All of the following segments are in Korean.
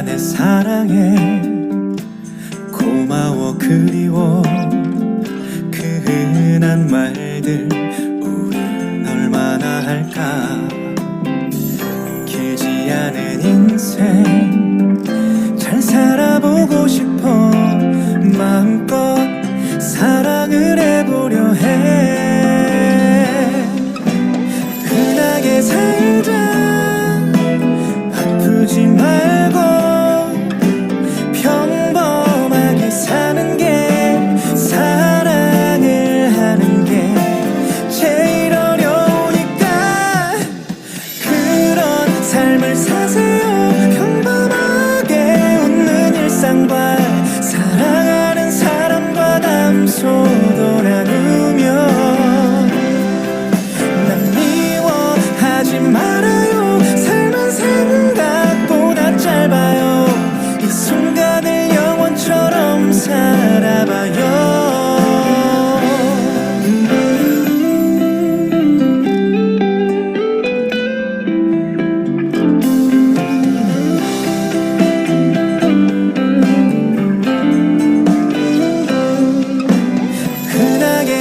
내가 내 사랑해 고마워 그리워. 그 흔한 말들 우린 얼마나 할까? 길지 않은 인생 잘 살아보고 싶어. 마음껏 사세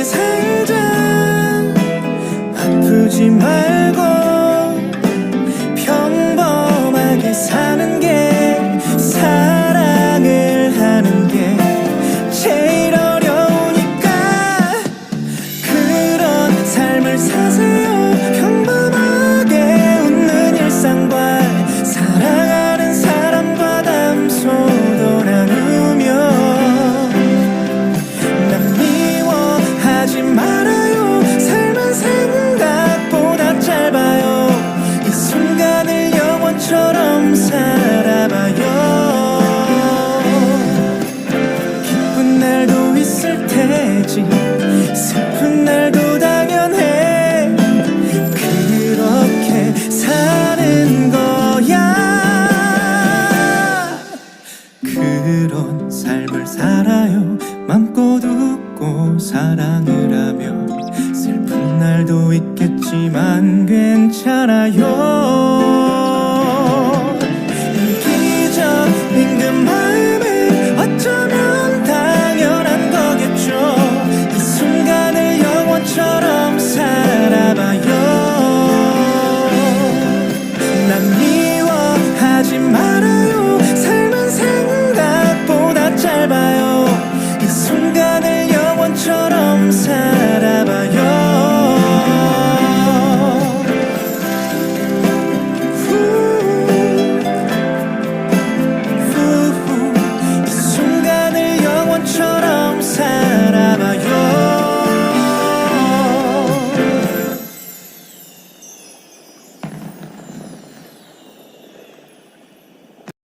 살자 아프지 말고 평범하게 사는 게 사랑을 하는 게 제일 어려우니까 그런 삶을 사세요. 삶을 살아요. 맘껏 웃고 사랑을 하며 슬픈 날도 있겠지만 괜찮아요. 이기적 힘든 마음은 어쩌면 당연한 거겠죠. 이 순간을 영원처럼